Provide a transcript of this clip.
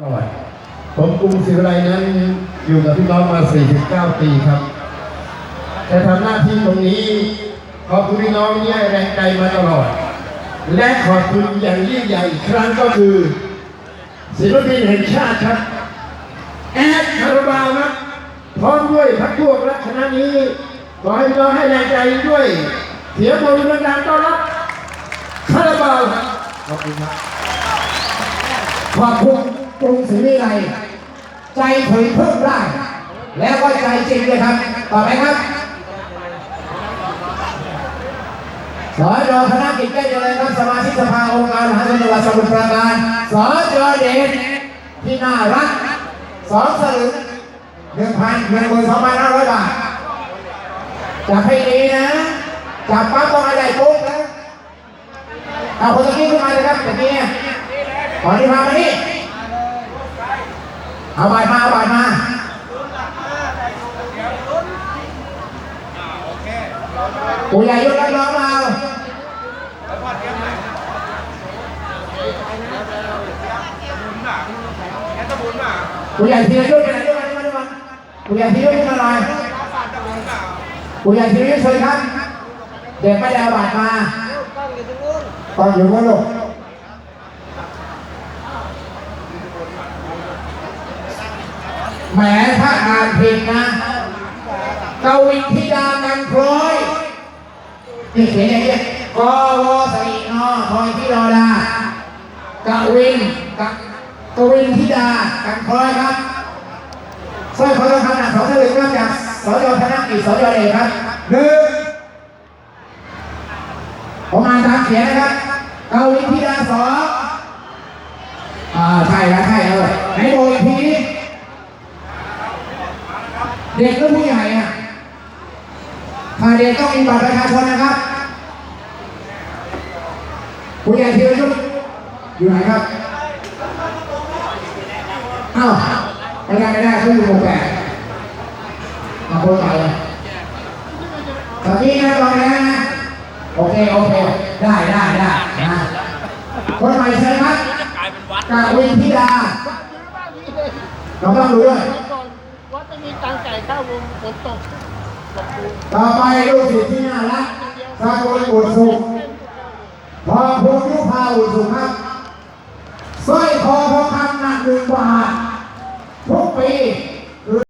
อร่อยผมกรุงศรีวิไลนั้นอยู่กับพี่น้องมา 49 ปีครับจะทำหน้าที่ตรงนี้ขอบคุณพี่น้องที่ให้แรงใจมาตลอด และขอบคุณอย่างยิ่งใหญ่อีกครั้งก็คือ ศิลปินแห่งชาติครับ แอดคาราบาวครับพร้อมด้วยพักพวกและคณะนี้ ขอให้พี่น้องให้แรงใจด้วย เสียงปรบมือดังๆต้อนรับคาราบาวครับ ขอบคุณครับขอบคุณ กรุงศรีวิไลใจถึงเพิ่มได้ แล้วก็ใจจริงเลยครับ ต่อไปครับสจธนกิจแก้วเจริญครับสมาชิกสภาองค์การมหาชนจังหวัดสมุทรปราการสจเดชที่น่ารักสองสลึงหนึ่งพันหนึ่งหมื่นสองพันห้าร้อยบาทจับให้ดีนะจับปั๊บต้องอะไรปุ๊บนะเอาคนตะกี้ขึ้นมาเลยครับตะกี้เนี่ยขอที่มามานี่ เอาบาดมาเอาบาดมาปู่ใหญ่ยกรับน้องมาเอาปู่ใหญ่ทีละยุทธ์กันนะยุทธ์กันยุทธ์กันปู่ใหญ่ทีละยุทธ์มาหน่อยปู่ใหญ่ทีละยุทธ์เชิญครับ เด็กไม่ได้เอาบาดมาต้องอยู่บนลูก แหมถ้าอ่านผิดนะกวินธิดานันคล้อยนี่เขียนอย่างนี้กวสรีนอคอยที่รอดากวินกกวินธิดากันคล้อยครับสร้อยคอทองคำหนักสองสลึงครับจากสจธนกิจสจเอกครับหนึ่งผมอ่านตามเขียนนะครับกวินธิดาสองอ่าใช่แล้วใช่แล้วไหนโบอีกทีน เด็กหรือผู้ใหญ่อะถ้าเด็กต้องมีบัตรประชาชนนะครับ ผู้ใหญ่ทีละชุดอยู่ไหนครับ อ้าวไม่ได้ไม่ได้เขาอยู่หมู่แปดมาคนไปเลยตอนนี้นะตอนนี้นะโอเคโอเค ได้ได้ได้นะคนใหม่เชิญครับกาวินธิดาเราต้องรู้ด้วย ไม่มีตังค์จ่ายค่าวงฝนตกตกปูต่อไปลูกศิษย์ที่น่ารักสากุลอุดสุขพอพงยุพาอุดสุขครับสร้อยคอทองคำหนักหนึ่งบาททุกปี